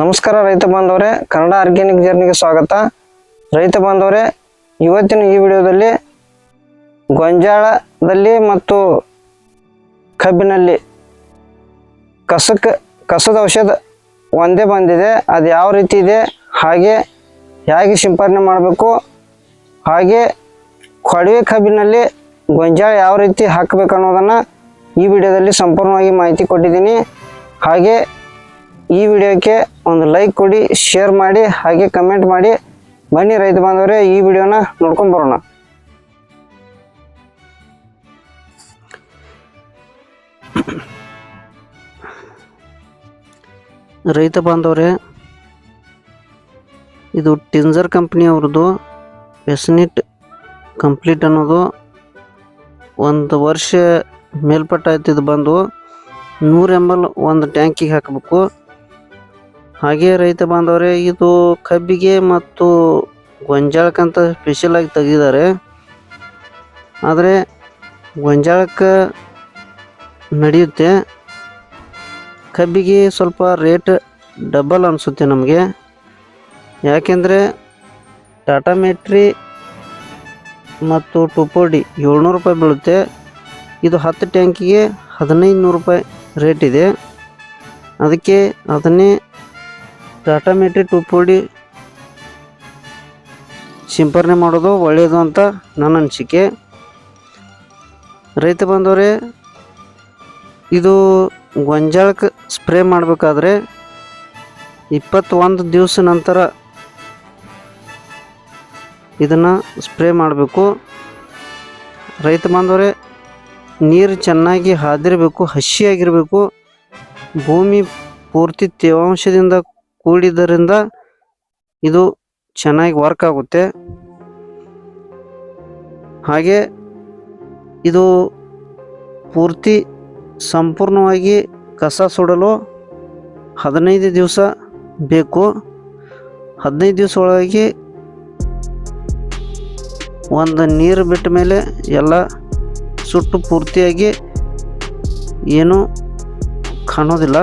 ನಮಸ್ಕಾರ ರೈತ ಬಾಂಧವರೇ, ಕನ್ನಡ ಆರ್ಗ್ಯಾನಿಕ್ ಜರ್ನಿಗೆ ಸ್ವಾಗತ. ರೈತ ಬಾಂಧವರೇ, ಇವತ್ತಿನ ಈ ವಿಡಿಯೋದಲ್ಲಿ ಗೊಂಜಾಳದಲ್ಲಿ ಮತ್ತು ಕಬ್ಬಿನಲ್ಲಿ ಕಸಕ್ಕೆ ಕಸದ ಔಷಧ ಒಂದೇ ಬಂದಿದೆ. ಅದು ಯಾವ ರೀತಿ ಇದೆ, ಹಾಗೆ ಹೇಗೆ ಸಿಂಪರಣೆ ಮಾಡಬೇಕು, ಹಾಗೆ ಕೊಡವೆ ಕಬ್ಬಿನಲ್ಲಿ ಗೊಂಜಾಳ ಯಾವ ರೀತಿ ಹಾಕಬೇಕು ಅನ್ನೋದನ್ನು ಈ ವಿಡಿಯೋದಲ್ಲಿ ಸಂಪೂರ್ಣವಾಗಿ ಮಾಹಿತಿ ಕೊಟ್ಟಿದ್ದೀನಿ. ಹಾಗೆ ಈ ವಿಡಿಯೋಕ್ಕೆ ಒಂದು ಲೈಕ್ ಕೊಡಿ ಶೇರ್ ಮಾಡಿ, ಹಾಗೆ ಕಮೆಂಟ್ ಮಾಡಿ. ಬನ್ನಿ ರೈತ ಬಾಂಧವರೇ, ಈ ವಿಡಿಯೋನ ನೋಡ್ಕೊಂಡು ಬರೋಣ. ರೈತ ಬಾಂಧವರೇ, ಇದು ಟಿಂಜರ್ ಕಂಪ್ನಿಯವ್ರದ್ದು ಎಸ್ನಿಟ್ ಕಂಪ್ಲೀಟ್ ಅನ್ನೋದು ಒಂದು ವರ್ಷ ಮೇಲ್ಪಟ್ಟಾಯ್ತು ಇದು ಬಂದು. ನೂರು ಎಂ ಎಲ್ ಒಂದು ಟ್ಯಾಂಕಿಗೆ ಹಾಕಬೇಕು. ಹಾಗೆ ರೈತ ಬಾಂಧವರೇ, ಇದು ಕಬ್ಬಿಗೆ ಮತ್ತು ಗೊಂಜಾಳಕ್ಕಂತ ಸ್ಪೆಷಲ್ ಆಗಿ ತೆಗೆದಿದ್ದಾರೆ. ಆದರೆ ಗೊಂಜಾಳಕ್ಕೆ ನಡೆಯುತ್ತೆ. ಕಬ್ಬಿಗೆ ಸ್ವಲ್ಪ ರೇಟ್ ಡಬಲ್ ಅನಿಸುತ್ತೆ ನಮಗೆ. ಯಾಕೆಂದರೆ ಟಾಟಾ ಮೆಟ್ರಿ ಮತ್ತು ಟುಪೋಡಿ ಏಳ್ನೂರು ರೂಪಾಯಿ ಬೀಳುತ್ತೆ. ಇದು ಹತ್ತು ಟ್ಯಾಂಕಿಗೆ ಹದಿನೈದು ನೂರು ರೂಪಾಯಿ ರೇಟ್ ಇದೆ. ಅದಕ್ಕೆ ಅದನ್ನೇ ಟಾಟಾ ಮೆಟ್ರಿ ಟುಪೋಡಿ ಸಿಂಪರಣೆ ಮಾಡೋದು ಒಳ್ಳೆಯದು ಅಂತ ನನ್ನ ಅನಿಸಿಕೆ. ರೈತ ಬಂದವರೇ, ಇದು ಗೊಂಜಾಳಕ್ಕೆ ಸ್ಪ್ರೇ ಮಾಡಬೇಕಾದ್ರೆ ಇಪ್ಪತ್ತೊಂದು ದಿವಸ ನಂತರ ಇದನ್ನು ಸ್ಪ್ರೇ ಮಾಡಬೇಕು. ರೈತ ಬಾಂಧವರೇ ನೀರು ಚೆನ್ನಾಗಿ ಹಾದಿರಬೇಕು, ಹಸಿಯಾಗಿರಬೇಕು. ಭೂಮಿ ಪೂರ್ತಿ ತೇವಾಂಶದಿಂದ ಕೂಡಿದ್ದರಿಂದ ಇದು ಚೆನ್ನಾಗಿ ವರ್ಕ್ ಆಗುತ್ತೆ. ಹಾಗೆ ಇದು ಪೂರ್ತಿ ಸಂಪೂರ್ಣವಾಗಿ ಕಸ ಸುಡಲು ಹದಿನೈದು ದಿವಸ ಬೇಕು. ಹದಿನೈದು ದಿವಸ ಒಳಗೆ ಒಂದು ನೀರು ಬಿಟ್ಟ ಮೇಲೆ ಎಲ್ಲ ಸುಟ್ಟು ಪೂರ್ತಿಯಾಗಿ ಏನೂ ಕಾಣೋದಿಲ್ಲ.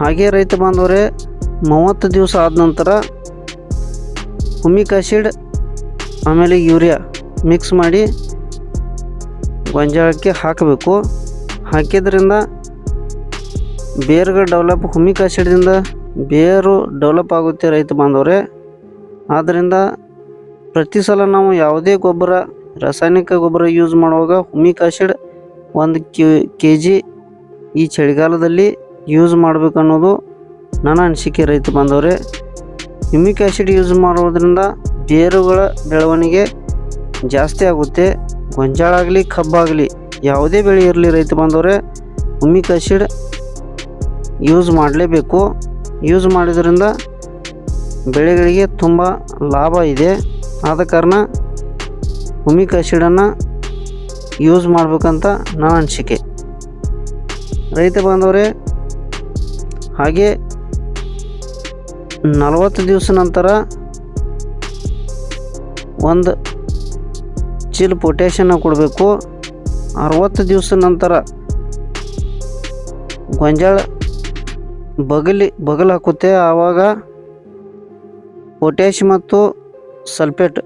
ಹಾಗೆ ರೈತ ಬಾಂಧವರೇ, ಮೂವತ್ತು ದಿವಸ ಆದ ನಂತರ ಹುಮಿಕ್ ಆಸಿಡ್ ಆಮೇಲೆ ಯೂರಿಯಾ ಮಿಕ್ಸ್ ಮಾಡಿ ಗೊಂಜಾಳಕ್ಕೆ ಹಾಕಬೇಕು. ಹಾಕಿದ್ರಿಂದ ಬೇರುಗಳು ಡೆವಲಪ್ ಹುಮಿಕ್ ಬೇರು ಡೆವಲಪ್ ಆಗುತ್ತೆ ರೈತ ಬಾಂಧವರೇ. ಆದ್ದರಿಂದ ಪ್ರತಿ ಸಲ ನಾವು ಯಾವುದೇ ಗೊಬ್ಬರ, ರಾಸಾಯನಿಕ ಗೊಬ್ಬರ ಯೂಸ್ ಮಾಡುವಾಗ ಹುಮಿಕ್ ಆಸಿಡ್ ಒಂದು ಕೆ ಜಿ ಈ ಚಳಿಗಾಲದಲ್ಲಿ ಯೂಸ್ ಮಾಡಬೇಕು ಅನ್ನೋದು ನನ್ನ ಅನಿಸಿಕೆ. ರೈತ ಬಂದವರೇ ಹ್ಯುಮಿಕ್ ಆ್ಯಸಿಡ್ ಯೂಸ್ ಮಾಡೋದ್ರಿಂದ ಬೇರುಗಳ ಬೆಳವಣಿಗೆ ಜಾಸ್ತಿ ಆಗುತ್ತೆ. ಗೊಂಜಾಳ ಆಗಲಿ ಕಬ್ಬಾಗಲಿ ಯಾವುದೇ ಬೆಳೆ ಇರಲಿ ರೈತ ಬಂದವರೇ ಹುಮಿಕ್ ಆ್ಯಸಿಡ್ ಯೂಸ್ ಮಾಡಲೇಬೇಕು. ಯೂಸ್ ಮಾಡಿದ್ರಿಂದ ಬೆಳೆಗಳಿಗೆ ತುಂಬ ಲಾಭ ಇದೆ. ಆದ ಕಾರಣ ಹುಮಿಕ್ ಆ್ಯಸಿಡನ್ನು ಯೂಸ್ ಮಾಡಬೇಕಂತ ನನ್ನ ಅನಿಸಿಕೆ. ರೈತ ಬಾಂಧವರೇ ಹಾಗೆ ನಲವತ್ತು ದಿವಸ ನಂತರ ಒಂದು ಚಿಲ್ ಪೊಟ್ಯಾಷನ್ನ ಕೊಡಬೇಕು. ಅರವತ್ತು ದಿವಸ ನಂತರ ಗೊಂಜಾಳ ಬಗಲಿ, ಬಗಲು ಹಾಕುತ್ತೆ. ಆವಾಗ ಪೊಟ್ಯಾಶ್ ಮತ್ತು ಸಲ್ಫೇಟ್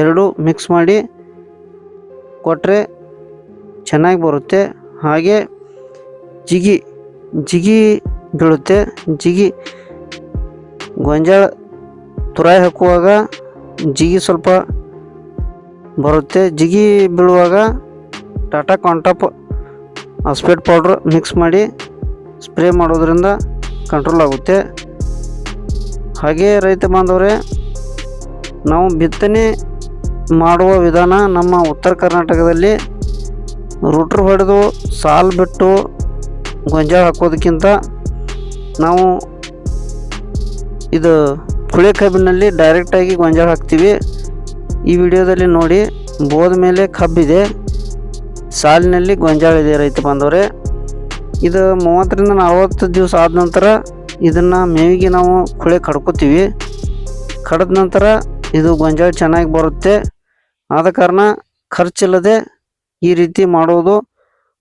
ಎರಡೂ ಮಿಕ್ಸ್ ಮಾಡಿ ಕೊಟ್ಟರೆ ಚೆನ್ನಾಗಿ ಬರುತ್ತೆ. ಹಾಗೆ ಜಿಗಿ ಜಿಗಿ ಬೀಳುತ್ತೆ. ಜಿಗಿ ಗೊಂಜಾಳ ತುರಾಯಿ ಹಾಕುವಾಗ ಜಿಗಿ ಸ್ವಲ್ಪ ಬರುತ್ತೆ. ಜಿಗಿ ಬೀಳುವಾಗ Tata Contaf acephate powder mix ಮಾಡಿ ಸ್ಪ್ರೇ ಮಾಡೋದ್ರಿಂದ ಕಂಟ್ರೋಲ್ ಆಗುತ್ತೆ. ಹಾಗೇ ರೈತ ಬಾಂಧವರೇ, ನಾವು ಬಿತ್ತನೆ ಮಾಡುವ ವಿಧಾನ ನಮ್ಮ ಉತ್ತರ ಕರ್ನಾಟಕದಲ್ಲಿ ರೂಟ್ರ್ ಹೊಡೆದು ಸಾಲು ಬಿಟ್ಟು ಗೊಂಜಾಳ ಹಾಕೋದಕ್ಕಿಂತ ನಾವು ಇದು ಕುಳೆ ಕಬ್ಬಿನಲ್ಲಿ ಡೈರೆಕ್ಟಾಗಿ ಗೊಂಜಾಳ ಹಾಕ್ತೀವಿ. ಈ ವಿಡಿಯೋದಲ್ಲಿ ನೋಡಿ, ಬೋದ ಮೇಲೆ ಕಬ್ಬಿದೆ. ಸಾಲಿನಲ್ಲಿ ಗೊಂಜಾಳ ಇದೆ ರೈತ ಬಾಂಧವರೇ. ಇದು ಮೂವತ್ತರಿಂದ ನಲವತ್ತು ದಿವಸ ಆದ ನಂತರ ಇದನ್ನು ಮೇವಿಗೆ ನಾವು ಕುಳೆ ಕಡ್ಕೋತೀವಿ. ಕಡದ ನಂತರ ಇದು ಗೊಂಜಾಳ ಚೆನ್ನಾಗಿ ಬರುತ್ತೆ. ಆದ ಕಾರಣ ಖರ್ಚಿಲ್ಲದೆ ಈ ರೀತಿ ಮಾಡೋದು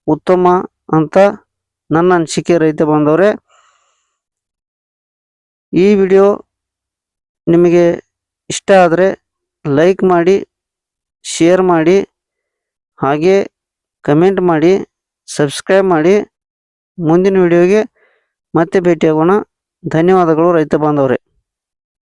ಉತ್ತಮ ಅಂತ ನನ್ನ ಅನಿಸಿಕೆ ರೈತ ಬಾಂಧವರೇ. ಈ ವಿಡಿಯೋ ನಿಮಗೆ ಇಷ್ಟ ಆದರೆ ಲೈಕ್ ಮಾಡಿ, ಶೇರ್ ಮಾಡಿ, ಹಾಗೆ ಕಮೆಂಟ್ ಮಾಡಿ, ಸಬ್ಸ್ಕ್ರೈಬ್ ಮಾಡಿ. ಮುಂದಿನ ವಿಡಿಯೋಗೆ ಮತ್ತೆ ಭೇಟಿಯಾಗೋಣ. ಧನ್ಯವಾದಗಳು ರೈತ ಬಾಂಧವರೇ.